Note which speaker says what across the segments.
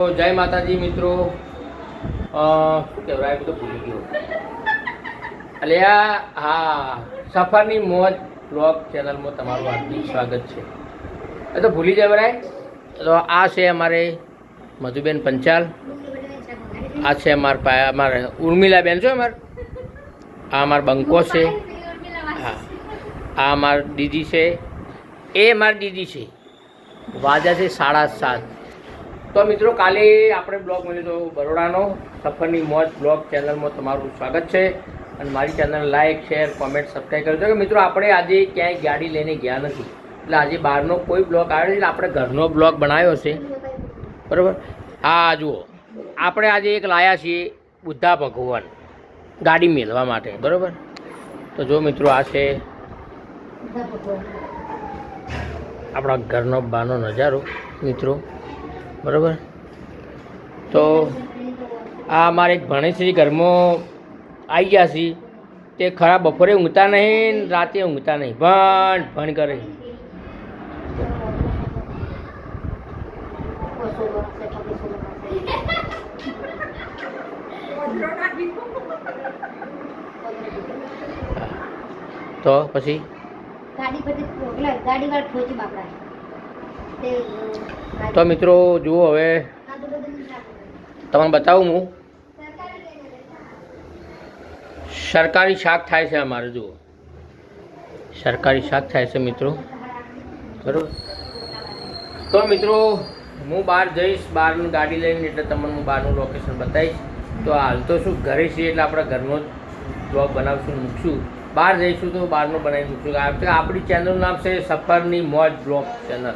Speaker 1: જય માતાજી મિત્રો. શું કહેવાય બધું ભૂલી ગયો. એટલે હા, સફરની મોજ બ્લોગ ચેનલમાં તમારું હાર્દિક સ્વાગત છે. એ તો ભૂલી બરાય તો આ છે અમારે મધુબેન પંચાલ. આ છે અમારા પા, અમારે ઉર્મિલાબેન છો અમારે. આ અમાર બંકો છે. હા. આ અમાર દીદી છે. એ મારી દીદી છે. વાજા છે સાડા સાત. તો મિત્રો, કાલે આપણે બ્લોગ મળ્યો તો બરોડાનો. સફરની મોજ બ્લોગ ચેનલમાં તમારું સ્વાગત છે. અને મારી channel like share, comment, subscribe કરજો. કે મિત્રો, આપણે આજે ક્યાંય ગાડી લઈને ગયા નથી. એટલે આજે બહારનો કોઈ બ્લોગ આવ્યો છે આપણે ઘરનો બ્લોગ બનાવ્યો છે. બરાબર? હા, જુઓ. આપણે આજે એક લાયા છીએ બુદ્ધા ભગવાન ગાડી મેળવા માટે. બરાબર? તો જો મિત્રો, આ છે આપણા ઘરનો બહારનો નજારો. મિત્રો બરાબર? તો આ અમારે એક ભણેશ્રી ઘરમાં આવી ગયા છે. તે ખરા બપોરે ઊંઘતા નહીં, રાતે ઊંઘતા નહીં. ભણ ભણ કરે. તો પછી?
Speaker 2: ગાડી બધી ગાડી વાળા ઠોચી બાપડા. તે
Speaker 1: મિત્રો, જુઓ હવે. તમને બતાવું હું. સરકારી શાક થાય છે અમારે, જુઓ. સરકારી શાક થાય છે મિત્રો. બરાબર? તો મિત્રો, હું બહાર જઈશ, બહારની ગાડી લઈને, એટલે તમને હું બહારનું લોકેશન બતાવીશ. તો હાલ તો શું, ઘરે છીએ એટલે આપણે ઘરનો જ બ્લોગ બનાવશું, મૂકશું. બહાર જઈશું તો બહારનું બનાવી મૂકશું. આપણી ચેનલનું નામ છે સફરની મોજ બ્લોગ ચેનલ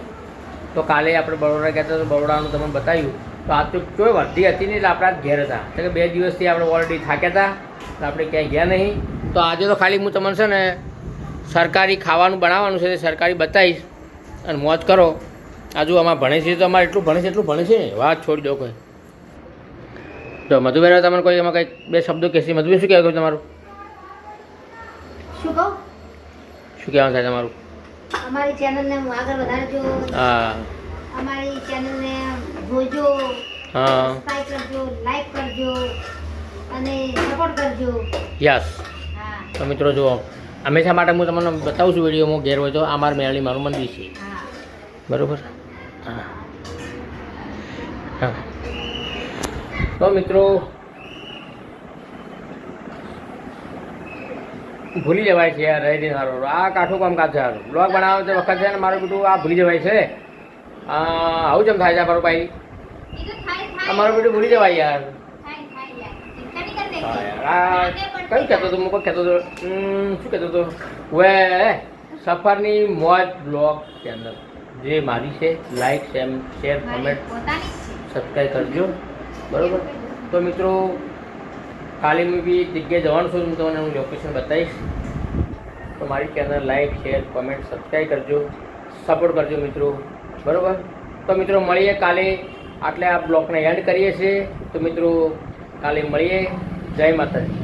Speaker 1: તો કાલે આપણે બરોડા ગયા હતા તો બરોડાનું તમને બતાવ્યું. તો આ તો કોઈ વર્ધી હતી નહીં એટલે આપણા ઘેર હતા. એટલે કે બે દિવસથી આપણે ઓલરેડી થાક્યા હતા તો આપણે ક્યાંય ગયા નહીં. તો આજે તો ખાલી હું તમને છે ને સરકારી ખાવાનું બનાવવાનું છે તે સરકારી બતાવીશ અને મોજ કરો. આજુ આમાં ભણે છે તો અમારે એટલું ભણે છે એટલું ભણે છે. ને વાત છોડી દો કોઈ. તો મધુબેન તમને કોઈ એમાં કંઈક બે શબ્દો કહેશે? મધુબેન શું કહેવાય તમારું?
Speaker 2: શું કહું?
Speaker 1: શું કહેવાનું થાય તમારું?
Speaker 2: અમારી ચેનલને આગળ વધારજો.
Speaker 1: હા.
Speaker 2: અમારી ચેનલને જોજો.
Speaker 1: હા.
Speaker 2: સબસ્ક્રાઇબ કરજો લાઈક કરજો અને સપોર્ટ કરજો.
Speaker 1: યસ
Speaker 2: હા.
Speaker 1: તો મિત્રો જુઓ હંમેશા માટે હું તમને બતાવું છું વિડીયોમાં ઘેર હોય તો આ મારા મેળવી મારું મંદિર છે. બરાબર? હા. હા. તો મિત્રો ભૂલી જવાય છે યાર, રહી હારું. આ કાઠું કામ કાજ હારું. બ્લોગ બનાવે તે વખત છે ને મારું બધું આ ભૂલી જવાય છે. આવું જેમ થાય છે મારું ભાઈ. મારું બધું ભૂલી જવાય યાર. કયું કહેતો હતો? હું કોઈ કહેતો હતો? શું કહેતો હતો? વે સફરની મોજ બ્લોગ ચેનલ જે મારી છે લાઈક શેર કમેન્ટ સબસ્ક્રાઈબ કરજો. બરોબર? તો મિત્રો કાલે હું બી જગ્યાએ જવાનું છું, હું તમને હું લોકેશન બતાવીશ. તો મારી channel like share comment subscribe કરજો. સપોર્ટ કરજો મિત્રો. બરાબર? તો મિત્રો મળીએ કાલે. આટલે આ બ્લોગને એન્ડ કરીએ છીએ. તો મિત્રો કાલે મળીએ. જય માતાજી.